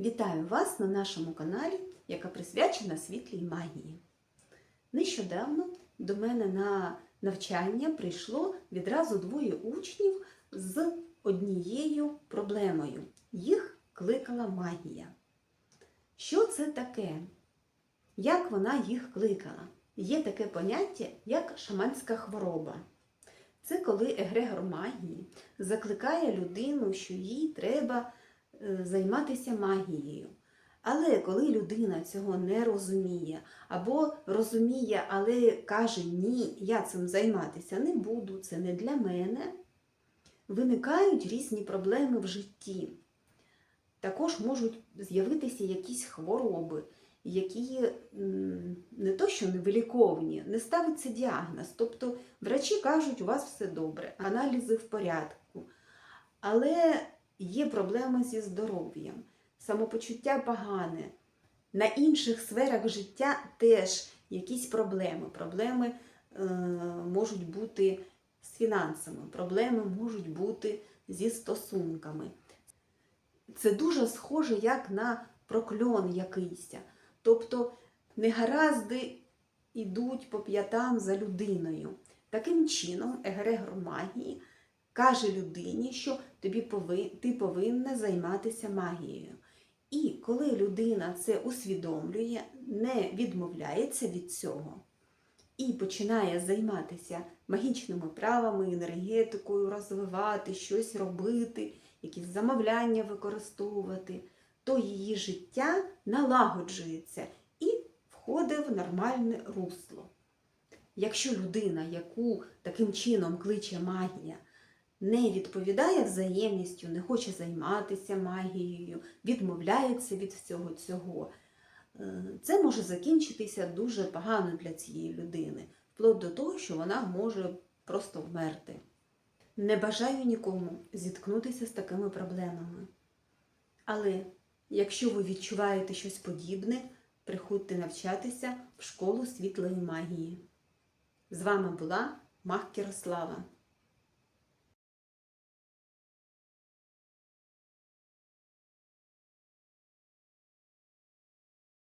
Вітаю вас на нашому каналі, яка присвячена світлій магії. Нещодавно до мене на навчання прийшло відразу двоє учнів з однією проблемою. Їх кликала магія. Що це таке? Як вона їх кликала? Є таке поняття, як шаманська хвороба. Це коли егрегор магії закликає людину, що їй треба займатися магією. Але коли людина цього не розуміє, або розуміє, але каже, ні, я цим займатися не буду, це не для мене, виникають різні проблеми в житті. Також можуть з'явитися якісь хвороби, які не то, що невиліковні, не ставиться діагноз. Тобто врачі кажуть, у вас все добре, аналізи в порядку. Але є проблеми зі здоров'ям, самопочуття погане. На інших сферах життя теж якісь проблеми. Проблеми е, можуть бути з фінансами, проблеми можуть бути зі стосунками. Це дуже схоже як на прокльон якийсь. Тобто негаразди йдуть по п'ятам за людиною. Таким чином, егрегор магії каже людині, що тобі пови... ти повинна займатися магією. І коли людина це усвідомлює, не відмовляється від цього і починає займатися магічними правами, енергетикою, розвивати, щось робити, якісь замовляння використовувати, то її життя налагоджується і входить в нормальне русло. Якщо людина, яку таким чином кличе магія, не відповідає взаємністю, не хоче займатися магією, відмовляється від всього цього, е, це може закінчитися дуже погано для цієї людини, вплоть до того, що вона може просто вмерти. Не бажаю нікому зіткнутися з такими проблемами. Але якщо ви відчуваєте щось подібне, приходьте навчатися в школу світлої магії. З вами була Мах Кірослава.